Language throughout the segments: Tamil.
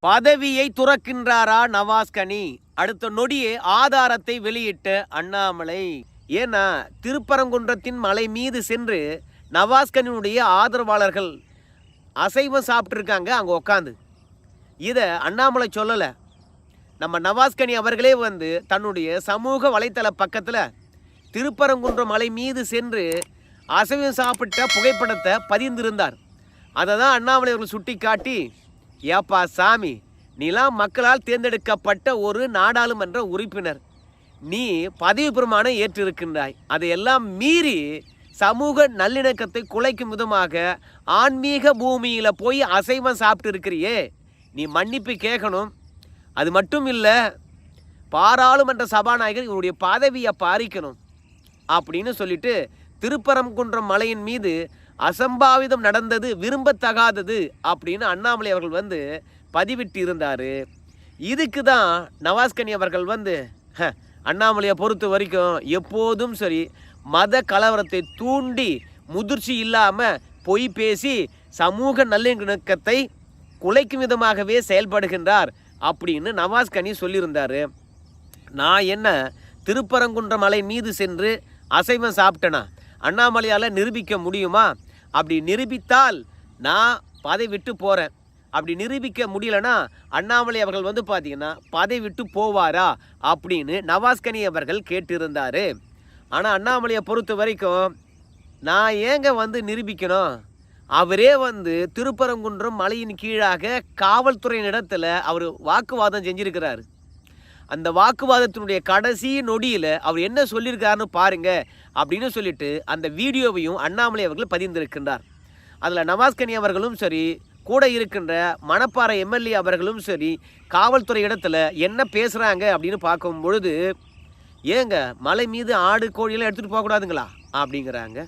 பதவியை துறக்கின்றாரா நவாஸ்கனி? அடுத்த நொடியே ஆதாரத்தை வெளியிட்ட அண்ணாமலை. ஏன்னா திருப்பரங்குன்றத்தின் மலை மீது சென்று நவாஸ்கனினுடைய ஆதரவாளர்கள் அசைவம் சாப்பிட்ருக்காங்க அங்கே உக்காந்து. இதை அண்ணாமலை சொல்லலை. நம்ம நவாஸ்கனி அவர்களே வந்து தன்னுடைய சமூக வலைத்தள பக்கத்தில் திருப்பரங்குன்றம் மலை மீது சென்று அசைவம் சாப்பிட்ட புகைப்படத்தை பதிந்திருந்தார். அதை தான் அண்ணாமலை அவர்கள் சுட்டி காட்டி ஏப்பா சாமி நீலாம் மக்களால் தேர்ந்தெடுக்கப்பட்ட ஒரு நாடாளுமன்ற உறுப்பினர். நீ பதவி பிரமாணம் ஏற்றிருக்கின்றாய். அதையெல்லாம் மீறி சமூக நல்லிணக்கத்தை குலைக்கும் விதமாக ஆன்மீக பூமியில் போய் அசைவம் சாப்பிட்டு இருக்கிறியே நீ மன்னிப்பு கேட்கணும். அது மட்டும் இல்லை பாராளுமன்ற சபாநாயகர் இவருடைய பதவியை பாரிக்கணும். அப்படின்னு சொல்லிட்டு திருப்பரங்குன்றம் மலையின் மீது அசம்பாவிதம் நடந்தது விரும்பத்தகாதது அப்படின்னு அண்ணாமலை அவர்கள் வந்து பதிவிட்டு இருந்தார் இதுக்கு தான் நவாஸ்கனி அவர்கள் வந்து "ஹ, அண்ணாமலையை பொறுத்த வரைக்கும் எப்போதும் சரி மத கலவரத்தை தூண்டி முதிர்ச்சி இல்லாமல் பொய் பேசி சமூக நல்லிணக்கத்தை குலைக்கும் விதமாகவே செயல்படுகின்றார் அப்படின்னு நவாஸ்கனி சொல்லியிருந்தார். நான் என்ன திருப்பரங்குன்ற மலை மீது சென்று அசைவம் சாப்பிட்டேனா? அண்ணாமலையால் நிரூபிக்க முடியுமா? அப்படி நிரூபித்தால் நான் பதவி விட்டு போகிறேன் அப்படி நிரூபிக்க முடியலனா அண்ணாமலை அவர்கள் வந்து பார்த்தீங்கன்னா பதவி விட்டு போவாரா? அப்படின்னு நவாஸ்கனி அவர்கள் கேட்டிருந்தார். ஆனால் அண்ணாமலையை பொறுத்த வரைக்கும் நான் ஏங்க வந்து நிரூபிக்கணும்? அவரே வந்து திருப்பரங்குன்றம் மலையின் கீழாக காவல்துறையினிடத்தில் அவர் வாக்குவாதம் செஞ்சிருக்கிறாரு. அந்த வாக்குவாதத்தினுடைய கடைசி நொடியில் அவர் என்ன சொல்லியிருக்காருன்னு பாருங்க அப்படின்னு சொல்லிட்டு அந்த வீடியோவையும் அண்ணாமலை அவர்கள் பதிந்திருக்கின்றார். அதில் நவாஸ்கனி அவர்களும் சரி கூட இருக்கின்ற மணப்பாறை எம்எல்ஏ அவர்களும் சரி காவல்துறை இடத்துல என்ன பேசுகிறாங்க அப்படின்னு பார்க்கும் பொழுது ஏங்க மலை மீது ஆடு கோழியெல்லாம் எடுத்துகிட்டு போகக்கூடாதுங்களா அப்படிங்கிறாங்க.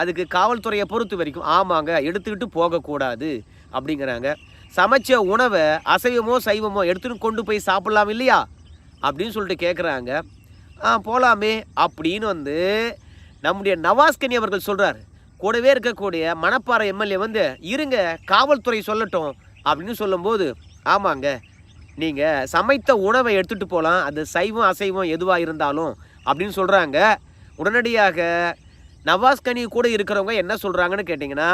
அதுக்கு காவல்துறையை பொறுத்த வரைக்கும் ஆமாங்க எடுத்துக்கிட்டு போகக்கூடாது அப்படிங்கிறாங்க. சமைச்ச உணவை அசைவமோ சைவமோ எடுத்துகிட்டு கொண்டு போய் சாப்பிட்லாம் இல்லையா? அப்படின்னு சொல்லிட்டு கேட்குறாங்க ஆ போகலாமே அப்படின்னு வந்து நம்முடைய நவாஸ்கனி அவர்கள் சொல்கிறார் கூடவே இருக்கக்கூடிய மணப்பாறை எம்எல்ஏ வந்து இருங்க காவல்துறை சொல்லட்டும் அப்படின்னு சொல்லும்போது ஆமாங்க நீங்கள் சமைத்த உணவை எடுத்துகிட்டு போகலாம் அது சைவம் அசைவம் எதுவாக இருந்தாலும் அப்படின்னு சொல்கிறாங்க உடனடியாக நவாஸ்கனி கூட இருக்கிறவங்க என்ன சொல்கிறாங்கன்னு கேட்டிங்கன்னா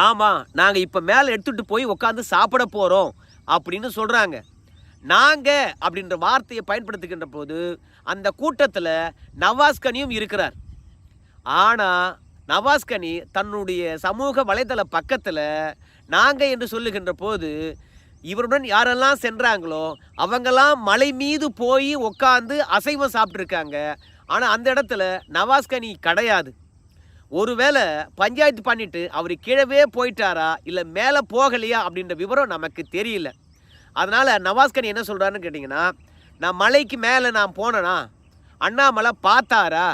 ஆமாம் நாங்கள் இப்போ மேலே எடுத்துகிட்டு போய் உட்காந்து சாப்பிட போகிறோம் அப்படின்னு சொல்கிறாங்க நாங்கள் அப்படின்ற வார்த்தையை பயன்படுத்துகின்ற போது அந்த கூட்டத்தில் நவாஸ்கனியும் இருக்கிறார். ஆனால் நவாஸ்கனி தன்னுடைய சமூக வலைதள பக்கத்தில் நாங்கள் என்று சொல்லுகின்ற போது இவருடன் யாரெல்லாம் சென்றாங்களோ அவங்கெல்லாம் மலை மீது போய் உட்காந்து அசைவம் சாப்பிட்ருக்காங்க ஆனால் அந்த இடத்துல நவாஸ்கனி கிடையாது. ஒருவேளை பஞ்சாயத்து பண்ணிட்டு அவர் கீழவே போயிட்டாரா இல்லை மேலே போகலையா அப்படின்ற விவரம் நமக்கு தெரியல. அதனால் நவாஸ்கனி என்ன சொல்கிறாருன்னு கேட்டிங்கன்னா நான் மலைக்கு மேலே நான் போனேனா அண்ணாமலை பார்த்தாரா?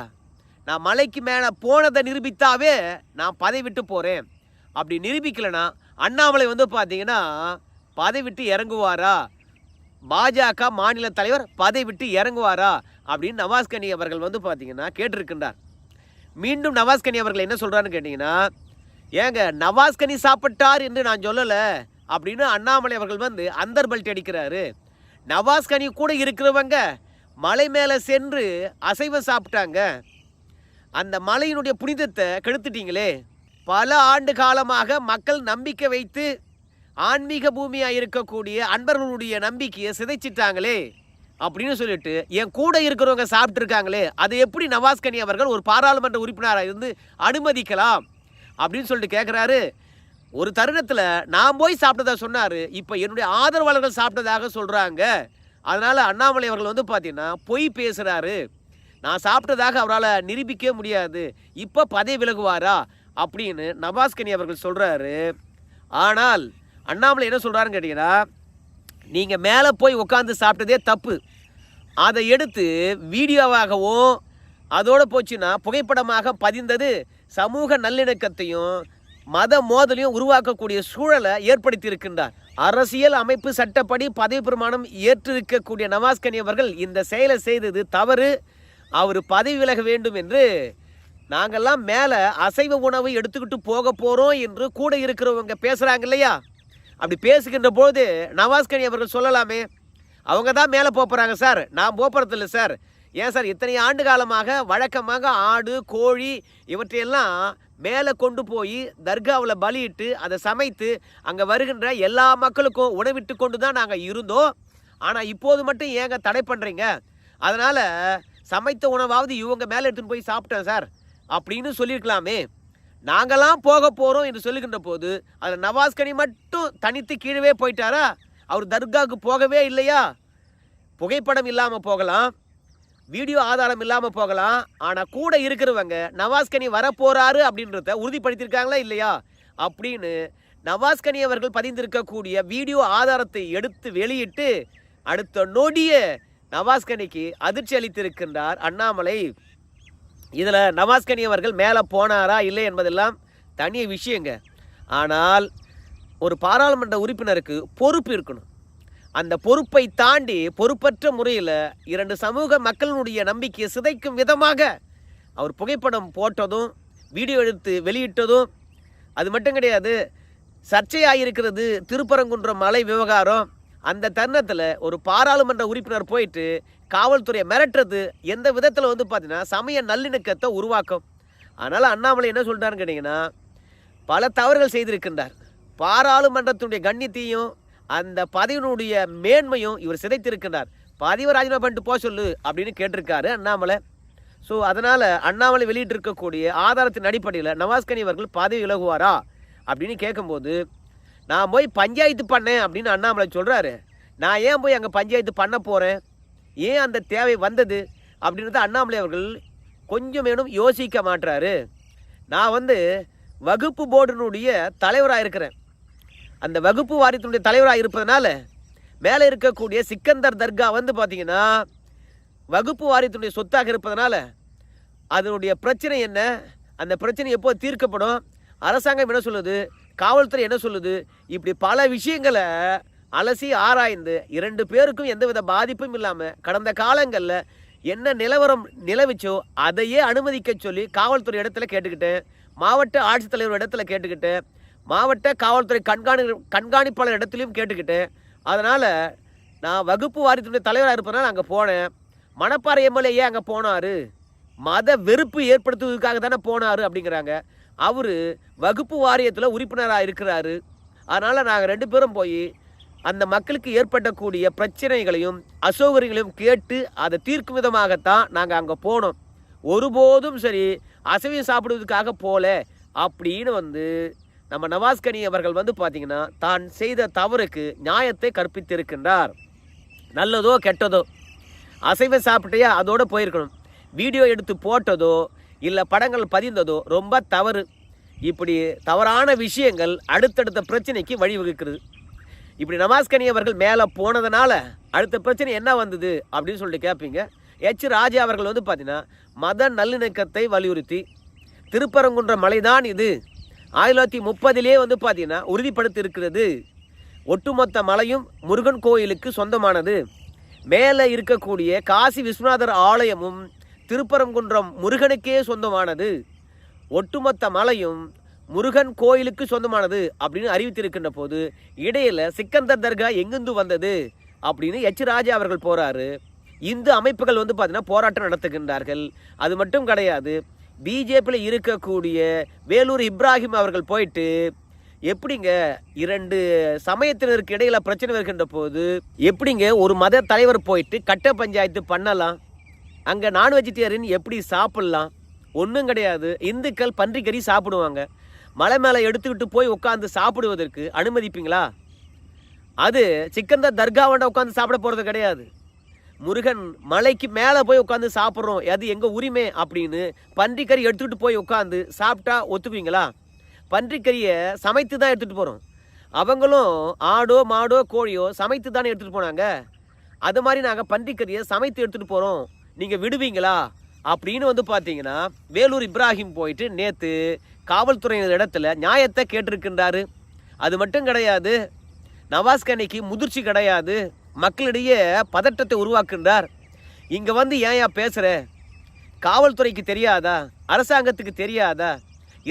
நான் மலைக்கு மேலே போனதை நிரூபித்தாவே நான் பதவி விட்டு போகிறேன் அப்படி நிரூபிக்கலைன்னா அண்ணாமலை வந்து பார்த்தீங்கன்னா பதவி விட்டு இறங்குவாரா? பாஜக மாநில தலைவர் பதவி விட்டு இறங்குவாரா? அப்படின்னு நவாஸ்கனி அவர்கள் வந்து பார்த்தீங்கன்னா கேட்டிருக்கின்றார். மீண்டும் நவாஸ்கனி அவர்கள் என்ன சொல்கிறான்னு கேட்டிங்கன்னா ஏங்க நவாஸ்கனி சாப்பிட்டார் என்று நான் சொல்லலை. அப்படின்னு அண்ணாமலை அவர்கள் வந்து அந்தர்பல்ட்டி அடிக்கிறாரு. நவாஸ்கனி கூட இருக்கிறவங்க மலை மேலே சென்று அசைவம் சாப்பிட்டாங்க. அந்த மலையினுடைய புனிதத்தை கெடுத்துட்டீங்களே. பல ஆண்டு காலமாக மக்கள் நம்பிக்கை வைத்து ஆன்மீக பூமியாக இருக்கக்கூடிய அன்பர்களுடைய நம்பிக்கையை சிதைச்சிட்டாங்களே அப்படின்னு சொல்லிட்டு என் கூட இருக்கிறவங்க சாப்பிட்ருக்காங்களே அது எப்படி நவாஸ்கனி அவர்கள் ஒரு பாராளுமன்ற உறுப்பினராக இருந்து அனுமதிக்கலாம் அப்படின்னு சொல்லிட்டு கேட்குறாரு ஒரு தருணத்தில் நான் போய் சாப்பிட்டதா சொன்னார் இப்போ என்னுடைய ஆதரவாளர்கள் சாப்பிட்டதாக சொல்கிறாங்க அதனால் அண்ணாமலை அவர்கள் வந்து பார்த்தீங்கன்னா பொய் பேசுகிறாரு நான் சாப்பிட்டதாக அவரால் நிரூபிக்க முடியாது. இப்போ பதவி விலகுவாரா அப்படின்னு நபாஸ்கனி அவர்கள் சொல்கிறாரு ஆனால் அண்ணாமலை என்ன சொல்கிறாருன்னு கேட்டிங்கன்னா நீங்கள் மேலே போய் உட்காந்து சாப்பிட்டதே தப்பு. அதை எடுத்து வீடியோவாகவும் அதோடு போச்சுன்னா புகைப்படமாக பதிந்தது சமூக நல்லிணக்கத்தையும் மத மோதலையும் உருவாக்கக்கூடிய சூழலை ஏற்படுத்தி இருக்கின்றார் அரசியல் அமைப்பு சட்டப்படி பதவி பிரமாணம் ஏற்றிருக்கக்கூடிய நவாஸ்கனி அவர்கள் இந்த செயலை செய்தது தவறு. அவர் பதவி விலக வேண்டும் என்று நாங்கள்லாம் மேலே அசைவ உணவு எடுத்துக்கிட்டு போக போகிறோம் என்று கூட இருக்கிறவங்க பேசுகிறாங்க இல்லையா? அப்படி பேசுகின்ற போது நவாஸ்கனி அவர்கள் சொல்லலாமே அவங்க தான் மேலே போகிறாங்க சார். நான் போகிறது இல்லை சார். ஏன் சார் இத்தனை ஆண்டு காலமாக வழக்கமாக ஆடு கோழி இவற்றையெல்லாம் மேலே கொண்டு போய் தர்காவில் பலியிட்டு அதை சமைத்து அங்கே வருகின்ற எல்லா மக்களுக்கும் உணவிட்டு கொண்டு தான் நாங்கள் இருந்தோம். ஆனால் இப்போது மட்டும் ஏங்க தடை பண்ணுறீங்க அதனால் சமைத்த உணவாவது இவங்க மேலே எடுத்துன்னு போய் சாப்பிட்டேன் சார். அப்படின்னு சொல்லியிருக்கலாமே. நாங்களாம் போக போகிறோம் என்று சொல்லுகின்ற போது அதில் நவாஸ்கனி மட்டும் தனித்து கீழவே போயிட்டாரா? அவர் தர்காவுக்கு போகவே இல்லையா? புகைப்படம் இல்லாமல் போகலாம். வீடியோ ஆதாரம் இல்லாமல் போகலாம். ஆனால் கூட இருக்கிறவங்க நவாஸ்கனி வரப்போகிறாரு அப்படின்றத உறுதிப்படுத்தியிருக்காங்களா இல்லையா? அப்படின்னு நவாஸ்கனி அவர்கள் பதிந்திருக்கக்கூடிய வீடியோ ஆதாரத்தை எடுத்து வெளியிட்டு அடுத்த நொடிய நவாஸ்கனிக்கு அதிர்ச்சி அளித்திருக்கின்றார் அண்ணாமலை. இதில் நவாஸ்கனி அவர்கள் மேலே போனாரா இல்லை என்பதெல்லாம் தனி விஷயங்க. ஆனால் ஒரு பாராளுமன்ற உறுப்பினருக்கு பொறுப்பு இருக்கணும். அந்த பொறுப்பை தாண்டி பொறுப்பற்ற முறையில் இரண்டு சமூக மக்களினுடைய நம்பிக்கையை சிதைக்கும் விதமாக அவர் புகைப்படம் போட்டதும் வீடியோ எடுத்து வெளியிட்டதும் அது மட்டும் கிடையாது சர்ச்சையாயிருக்கிறது திருப்பரங்குன்றம் மலை விவகாரம். அந்த தருணத்தில் ஒரு பாராளுமன்ற உறுப்பினர் போயிட்டு காவல்துறையை மிரட்டுறது எந்த விதத்தில் வந்து பார்த்தீங்கன்னா சமய நல்லிணக்கத்தை உருவாக்கும். அதனால் அண்ணாமலை என்ன சொல்கிறாருன்னு கேட்டிங்கன்னா பல தவறுகள் செய்திருக்கின்றார். பாராளுமன்றத்தினுடைய கண்ணியத்தையும் அந்த பதிவினுடைய மேன்மையும் இவர் சிதைத்திருக்கின்றார். பதிவை ராஜினாமா பண்ணிட்டு போக சொல்லு அப்படின்னு கேட்டிருக்காரு அண்ணாமலை. ஸோ அதனால் அண்ணாமலை வெளியிட்டிருக்கக்கூடிய ஆதாரத்தின் அடிப்படையில் நவாஸ்கனி அவர்கள் பதவி விலகுவாரா அப்படின்னு கேட்கும்போது நான் போய் பஞ்சாயத்து பண்ணேன் அப்படின்னு அண்ணாமலை சொல்கிறாரு நான் ஏன் போய் அங்கே பஞ்சாயத்து பண்ண போகிறேன் ஏன் அந்த தேவை வந்தது? அப்படின்றத அண்ணாமலை அவர்கள் கொஞ்சம் வேணும் யோசிக்க மாட்டுறாரு நான் வந்து வகுப்பு போர்டினுடைய தலைவராக இருக்கிறேன். அந்த வகுப்பு வாரியத்தினுடைய தலைவராக இருப்பதனால மேலே இருக்கக்கூடிய சிக்கந்தர் தர்கா வந்து பார்த்தீங்கன்னா வகுப்பு வாரியத்தினுடைய சொத்தாக இருப்பதனால அதனுடைய பிரச்சனை என்ன? அந்த பிரச்சனை எப்போ தீர்க்கப்படும்? அரசாங்கம் என்ன சொல்லுது? காவல்துறை என்ன சொல்லுது? இப்படி பல விஷயங்களை அலசி ஆராய்ந்து இரண்டு பேருக்கும் எந்தவித பாதிப்பும் இல்லாமல் கடந்த காலங்களில் என்ன நிலவரம் நிலவிச்சோ அதையே அனுமதிக்க சொல்லி காவல்துறை இடத்துல கேட்டுக்கிட்டேன் மாவட்ட ஆட்சித்தலைவர் இடத்துல கேட்டுக்கிட்டேன் மாவட்ட காவல்துறை கண்காணி கண்காணிப்பாளர் இடத்துலையும் கேட்டுக்கிட்டேன். அதனால் நான் வகுப்பு வாரியத்தினுடைய தலைவராக இருப்பதனால அங்கே போனேன். மணப்பாறை எம்எல்ஏ ஏன் அங்கே போனார்? மத வெறுப்பு ஏற்படுத்துவதற்காக தானே போனார் அப்படிங்கிறாங்க. அவர் வகுப்பு வாரியத்தில் உறுப்பினராக இருக்கிறாரு. அதனால் நாங்கள் ரெண்டு பேரும் போய் அந்த மக்களுக்கு ஏற்படக்கூடிய பிரச்சனைகளையும் அசௌகரியங்களையும் கேட்டு அதை தீர்க்கும் விதமாகத்தான் நாங்கள் அங்கே போனோம். ஒருபோதும் சரி அசைவியம் சாப்பிடுவதற்காக போல அப்படின்னு வந்து நம்ம நவாஸ்கனி அவர்கள் வந்து பார்த்தீங்கன்னா தான் செய்த தவறுக்கு நியாயத்தை கற்பித்திருக்கின்றார். நல்லதோ கெட்டதோ. அசைவம் சாப்பிட்டையா? அதோடு போயிருக்கணும். வீடியோ எடுத்து போட்டதோ இல்லை படங்கள் பதிந்ததோ ரொம்ப தவறு. இப்படி தவறான விஷயங்கள் அடுத்தடுத்த பிரச்சனைக்கு வழிவகுக்கிறது. இப்படி நவாஸ்கனி அவர்கள் மேலே போனதுனால அடுத்த பிரச்சனை என்ன வந்தது அப்படின்னு சொல்லிட்டு கேட்பீங்க எச். ராஜா அவர்கள் வந்து பார்த்தீங்கன்னா மத நல்லிணக்கத்தை வலியுறுத்தி திருப்பரங்குன்ற மலைதான் இது. ஆயிரத்தி தொள்ளாயிரத்தி முப்பதிலே வந்து பார்த்தீங்கன்னா உறுதிப்படுத்தி இருக்கிறது ஒட்டுமொத்த மலையும் முருகன் கோயிலுக்கு சொந்தமானது. மேலே இருக்கக்கூடிய காசி விஸ்வநாதர் ஆலயமும் திருப்பரங்குன்றம் முருகனுக்கே சொந்தமானது. ஒட்டுமொத்த மலையும் முருகன் கோயிலுக்கு சொந்தமானது அப்படின்னு அறிவித்திருக்கின்ற போது இடையில் சிக்கந்தர் தர்கா எங்கிருந்து வந்தது அப்படின்னு எச் ராஜா அவர்கள் போகிறாரு இந்து அமைப்புகள் வந்து பார்த்தீங்கன்னா போராட்டம் நடத்துகின்றார்கள். அது மட்டும் கிடையாது பிஜேபியில் இருக்கக்கூடிய வேலூர் இப்ராஹிம் அவர்கள் போயிட்டு எப்படிங்க இரண்டு சமயத்தினருக்கு இடையில் பிரச்சனை வருகின்ற போது எப்படிங்க ஒரு மத தலைவர் போயிட்டு கட்ட பஞ்சாயத்து பண்ணலாம்? அங்கே நான் வெஜிடேரியன் எப்படி சாப்பிட்லாம்? ஒன்றும் கிடையாது. இந்துக்கள் பன்றிக்கறி சாப்பிடுவாங்க. மலை மேலே எடுத்துக்கிட்டு போய் உட்காந்து சாப்பிடுவதற்கு அனுமதிப்பீங்களா? அது சிக்கந்த தர்காவண்ட உட்காந்து சாப்பிட போகிறது கிடையாது. முருகன் மலைக்கு மேலே போய் உட்காந்து சாப்பிட்றோம். அது எங்கள் உரிமை அப்படின்னு பன்றிக்கறி எடுத்துகிட்டு போய் உட்காந்து சாப்பிட்டா ஒத்துக்குவீங்களா? பன்றிக்கறியை சமைத்து தான் எடுத்துகிட்டு போகிறோம் அவங்களும் ஆடோ மாடோ கோழியோ சமைத்து தானே எடுத்துகிட்டு போனாங்க? அது மாதிரி நாங்கள் பன்றிக்கறியை சமைத்து எடுத்துகிட்டு போகிறோம் நீங்கள் விடுவீங்களா? அப்படின்னு வந்து பார்த்தீங்கன்னா வேலூர் இப்ராஹிம் போயிட்டு நேற்று காவல்துறையினர் இடத்துல நியாயத்தை கேட்டிருக்கின்றாரு. அது மட்டும் கிடையாது நவாஸ்கனிக்கு முதிர்ச்சி கிடையாது. மக்களிடையே பதட்டத்தை உருவாக்குகின்றார் இங்கே வந்து ஏன்யா பேசுகிற காவல்துறைக்கு தெரியாதா? அரசாங்கத்துக்கு தெரியாதா?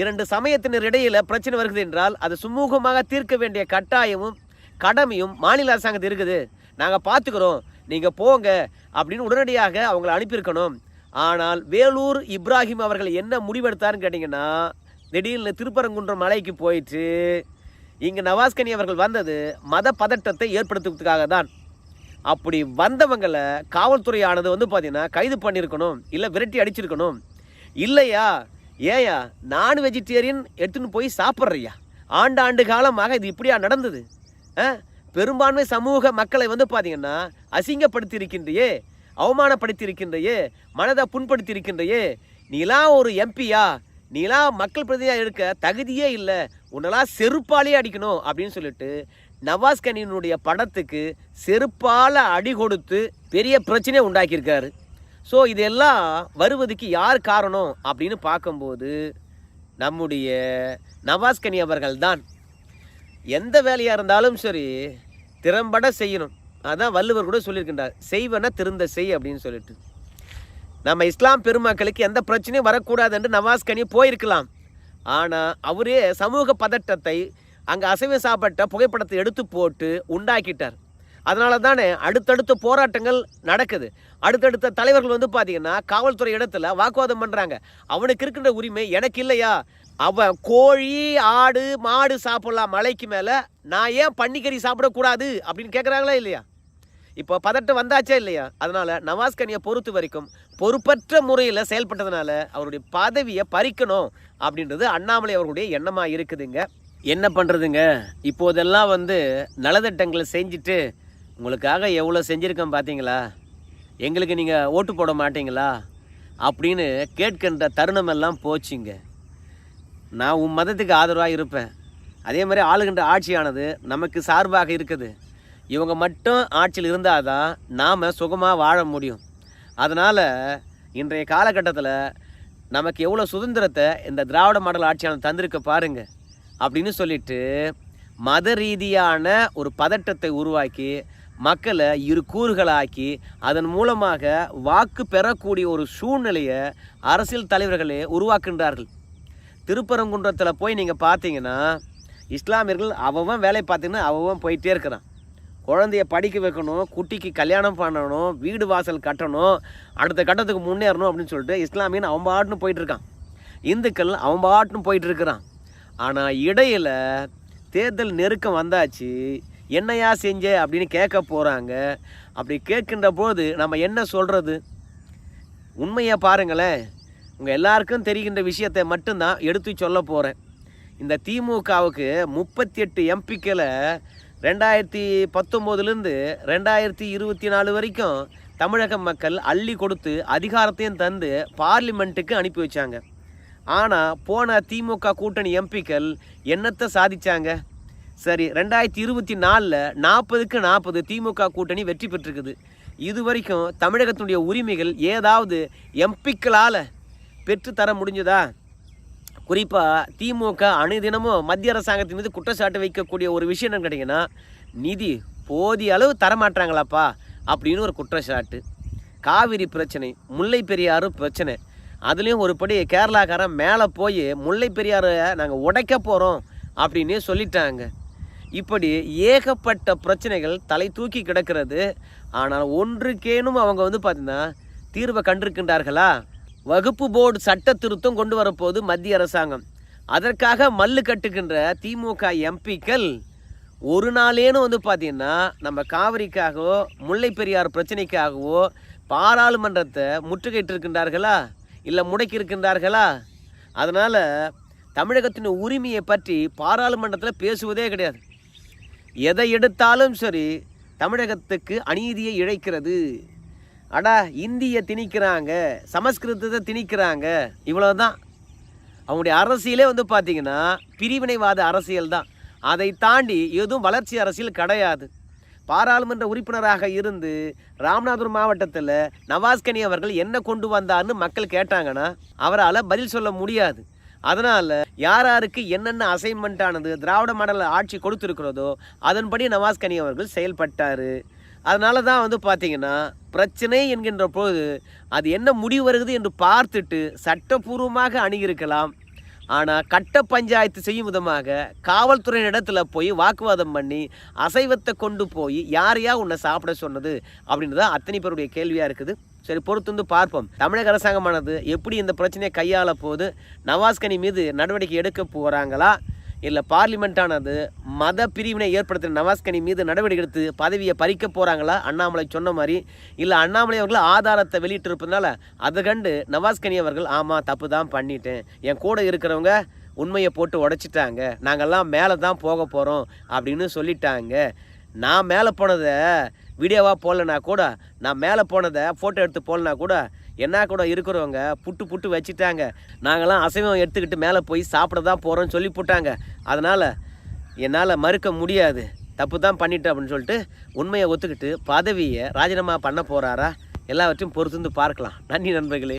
இரண்டு சமயத்தினர் இடையில் பிரச்சனை வருகிறது என்றால் அது சுமூகமாக தீர்க்க வேண்டிய கட்டாயமும் கடமையும் மாநில அரசாங்கத்து இருக்குது. நாங்கள் பார்த்துக்கிறோம் நீங்கள் போங்க அப்படின்னு உடனடியாக அவங்களை அனுப்பியிருக்கணும். ஆனால் வேலூர் இப்ராஹிம் அவர்கள் என்ன முடிவெடுத்தாருன்னு கேட்டிங்கன்னா திடீர்னு திருப்பரங்குன்றம் மலைக்கு போயிட்டு இங்கே நவாஸ்கனி அவர்கள் வந்தது மத பதட்டத்தை ஏற்படுத்துவதற்காக தான் அப்படி வந்தவங்களை காவல்துறையானது வந்து பார்த்தீங்கன்னா கைது பண்ணியிருக்கணும் இல்லை விரட்டி அடிச்சிருக்கணும். இல்லையா? ஏயா நான் வெஜிடேரியன் எடுத்துன்னு போய் சாப்பிட்றியா? ஆண்டாண்டு காலமாக இது இப்படியா நடந்தது? ஆ? பெரும்பான்மை சமூக மக்களை வந்து பார்த்தீங்கன்னா அசிங்கப்படுத்தி இருக்கின்றையே அவமானப்படுத்தி இருக்கின்றையே மனதை புண்படுத்தி இருக்கின்றையே நீலாம் ஒரு எம்பியா? நீலாம் மக்கள் பிரதிநிதியாக இருக்க தகுதியே இல்லை. உன்னெல்லாம் செருப்பாலே அடிக்கணும் அப்படின்னு சொல்லிட்டு நவாஸ் கனியினுடைய படத்துக்கு செருப்பால் அடி கொடுத்து பெரிய பிரச்சனையை உண்டாக்கியிருக்காரு. ஸோ இதெல்லாம் வருவதுக்கு யார் காரணம் அப்படின்னு பார்க்கும்போது நம்முடைய நவாஸ்கனி அவர்கள்தான். அவர்கள் தான் எந்த வேலையாக இருந்தாலும் சரி திறம்பட செய்யணும். அதான் வள்ளுவர் கூட சொல்லியிருக்கின்றார். செய்வன திருந்த செய் அப்படின்னு சொல்லிட்டு. நம்ம இஸ்லாம் பெருமக்களுக்கு எந்த பிரச்சனையும் வரக்கூடாது என்று நவாஸ் கனி போயிருக்கலாம். ஆனால் அவரே சமூக பதட்டத்தை அங்கே அசைவம் சாப்பிட்ட புகைப்படத்தை எடுத்து போட்டு உண்டாக்கிட்டார். அதனால தானே அடுத்தடுத்த போராட்டங்கள் நடக்குது. அடுத்தடுத்த தலைவர்கள் வந்து பார்த்தீங்கன்னா காவல்துறை இடத்துல வாக்குவாதம் பண்ணுறாங்க அவனுக்கு இருக்கின்ற உரிமை எனக்கு இல்லையா? அவன் கோழி ஆடு மாடு சாப்பிடலாம் மலைக்கு மேலே. நான் ஏன் பன்னிக்கறி சாப்பிடக்கூடாது அப்படின்னு கேட்குறாங்களா இல்லையா? இப்போ பதட்டம் வந்தாச்சா இல்லையா? அதனால் நவாஸ் கனியை பொறுத்த வரைக்கும் பொறுப்பற்ற முறையில் செயல்பட்டதுனால அவருடைய பதவியை பறிக்கணும் அப்படின்றது அண்ணாமலை அவர்களுடைய எண்ணமாக இருக்குதுங்க. என்ன பண்ணுறதுங்க இப்போதெல்லாம் வந்து நலத்திட்டங்களை செஞ்சுட்டு உங்களுக்காக எவ்வளோ செஞ்சுருக்கேன் பார்த்தீங்களா எங்களுக்கு நீங்கள் ஓட்டு போட மாட்டீங்களா? அப்படின்னு கேட்கின்ற தருணமெல்லாம் போச்சுங்க. நான் உன் மதத்துக்கு ஆதரவாக இருப்பேன். அதே மாதிரி ஆளுகின்ற ஆட்சியானது நமக்கு சார்பாக இருக்குது. இவங்க மட்டும் ஆட்சியில் இருந்தால் தான் நாம் சுகமாக வாழ முடியும். அதனால் இன்றைய காலகட்டத்தில் நமக்கு எவ்வளோ சுதந்திரத்தை இந்த திராவிட மாடல் ஆட்சியானது தந்திருக்க பாருங்கள் அப்படின்னு சொல்லிட்டு மத ரீதியான ஒரு பதட்டத்தை உருவாக்கி மக்களை இரு கூறுகளாக்கி அதன் மூலமாக வாக்கு பெறக்கூடிய ஒரு சூழ்நிலையை அரசியல் தலைவர்களே உருவாக்குகின்றார்கள். திருப்பரங்குன்றத்தில் போய் நீங்கள் பார்த்தீங்கன்னா இஸ்லாமியர்கள் அவன் வேலை பார்த்தீங்கன்னா அவன் போயிட்டே இருக்கிறான். குழந்தைய படிக்க வைக்கணும் குட்டிக்கு கல்யாணம் பண்ணணும் வீடு வாசல் கட்டணும் அடுத்த கட்டத்துக்கு முன்னேறணும் அப்படின்னு சொல்லிட்டு இஸ்லாமியன் அவன் பாட்டுன்னு போயிட்டுருக்கான் இந்துக்கள் அவன் பாட்டுன்னு போயிட்டு இருக்கிறான். ஆனால் இடையில் தேர்தல் நெருக்கம் வந்தாச்சு. என்னையா செஞ்ச அப்படின்னு கேட்க போகிறாங்க அப்படி கேட்கின்ற போது நம்ம என்ன சொல்கிறது உண்மையை பாருங்களேன். உங்கள் எல்லாருக்கும் தெரிகின்ற விஷயத்தை மட்டும்தான் எடுத்து சொல்ல போகிறேன் இந்த திமுகவுக்கு முப்பத்தி எட்டு எம்பிக்களை ரெண்டாயிரத்தி பத்தொம்போதுலேருந்து ரெண்டாயிரத்தி இருபத்தி நாலு வரைக்கும் தமிழக மக்கள் அள்ளி கொடுத்து அதிகாரத்தையும் தந்து பார்லிமெண்ட்டுக்கு அனுப்பி வச்சாங்க. ஆனால் போன திமுக கூட்டணி எம்பிக்கள் என்னத்தை சாதிச்சாங்க? சரி ரெண்டாயிரத்தி இருபத்தி நாலில் நாற்பதுக்கு நாற்பது திமுக கூட்டணி வெற்றி பெற்றிருக்குது. இது வரைக்கும் தமிழகத்தினுடைய உரிமைகள் ஏதாவது எம்பிக்களால் பெற்றுத்தர முடிஞ்சதா? குறிப்பாக திமுக அணுதினமும் மத்திய அரசாங்கத்தின் மீது குற்றச்சாட்டு வைக்கக்கூடிய ஒரு விஷயம் என்னன்னு கேட்டிங்கன்னா நிதி போதிய அளவு தரமாட்டாங்களாப்பா அப்படின்னு ஒரு குற்றச்சாட்டு. காவிரி பிரச்சனை முல்லை பெரியாறு பிரச்சனை. அதுலேயும் ஒரு படி கேரளாக்காரன் மேலே போய் முல்லை பெரியாரை நாங்கள் உடைக்க போகிறோம் அப்படின்னு சொல்லிட்டாங்க. இப்படி ஏகப்பட்ட பிரச்சனைகள் தலை தூக்கி கிடக்கிறது. ஆனால் ஒன்றுக்கேனும் அவங்க வந்து பார்த்தீங்கன்னா தீர்வை கண்டிருக்கின்றார்களா? வகுப்பு போர்டு சட்ட திருத்தம் கொண்டு வரப்போகுது மத்திய அரசாங்கம். அதற்காக மல்லு கட்டுகின்ற திமுக எம்பிக்கள் ஒரு நாளேனும் வந்து பார்த்தீங்கன்னா நம்ம காவிரிக்காகவோ முல்லை பெரியார் பிரச்சனைக்காகவோ பாராளுமன்றத்தை முற்றுகையிட்டு இருக்கின்றார்களா இல்லை முடக்கி இருக்கின்றார்களா அதனால் தமிழகத்தின் உரிமையை பற்றி பாராளுமன்றத்தில் பேசுவதே கிடையாது. எதை எடுத்தாலும் சரி தமிழகத்துக்கு அநீதியை இழைக்கிறது. அடா இந்திய திணிக்கிறாங்க சமஸ்கிருதத்தை திணிக்கிறாங்க இவ்வளோதான் அவங்களுடைய அரசியலே வந்து பார்த்திங்கன்னா பிரிவினைவாத அரசியல் தான் அதை தாண்டி எதுவும் வளர்ச்சி அரசியல் கிடையாது. பாராளுமன்ற உறுப்பினராக இருந்து ராமநாதபுரம் மாவட்டத்தில் நவாஸ்கனி அவர்கள் என்ன கொண்டு வந்தார்னு மக்கள் கேட்டாங்கன்னா அவரால் பதில் சொல்ல முடியாது. அதனால் யார் யாருக்கு என்னென்ன அசைன்மெண்ட் ஆனது திராவிட மாடல் ஆட்சி கொடுத்துருக்கிறதோ அதன்படி நவாஸ்கனி அவர்கள் செயல்பட்டார். அதனால தான் வந்து பார்த்தீங்கன்னா பிரச்சனை என்கின்ற போது அது என்ன முடிவு வருகிறது என்று பார்த்துட்டு சட்டபூர்வமாக அணுகியிருக்கலாம். ஆனால் கட்ட பஞ்சாயத்து செய்யும் விதமாக காவல்துறை இடத்துல போய் வாக்குவாதம் பண்ணி அசைவத்தை கொண்டு போய் யாரையா உன்னை சாப்பிட சொன்னது அப்படின்றது தான் அத்தனை பேருடைய கேள்வியாக இருக்குது. சரி பொறுத்து வந்து பார்ப்போம். தமிழக அரசாங்கமானது எப்படி இந்த பிரச்சனையை கையாள போது நவாஸ்கனி மீது நடவடிக்கை எடுக்க போகிறாங்களா இல்லை பார்லிமெண்ட்டானது மத பிரிவினை ஏற்படுத்தின நவாஸ்கனி மீது நடவடிக்கை எடுத்து பதவியை பறிக்க போகிறாங்களா அண்ணாமலை சொன்ன மாதிரி. இல்லை அண்ணாமலை அவர்கள் ஆதாரத்தை வெளியிட்டிருப்பதுனால அதை கண்டு நவாஸ்கனி அவர்கள் ஆமாம் தப்பு தான் பண்ணிட்டேன். என் கூட இருக்கிறவங்க உண்மையை போட்டு உடைச்சிட்டாங்க. நாங்கள்லாம் மேலே தான் போக போகிறோம் அப்படின்னு சொல்லிட்டாங்க. நான் மேலே போனதை வீடியோவாக போடலனா கூட நான் மேலே போனதை ஃபோட்டோ எடுத்து போடலனா கூட என்ன கூட இருக்கிறவங்க புட்டு புட்டு வச்சுட்டாங்க. நாங்களாம் அசைவம் எடுத்துக்கிட்டு மேலே போய் சாப்பிட தான் போகிறோம்னு சொல்லி போட்டாங்க. அதனால் என்னால் மறுக்க முடியாது. தப்பு தான் பண்ணிட்டேன் அப்படின்னு சொல்லிட்டு உண்மையை ஒத்துக்கிட்டு பதவியை ராஜினாமா பண்ண போகிறாரா எல்லாவற்றையும் பொறுத்து வந்து பார்க்கலாம். நன்றி நண்பர்களே.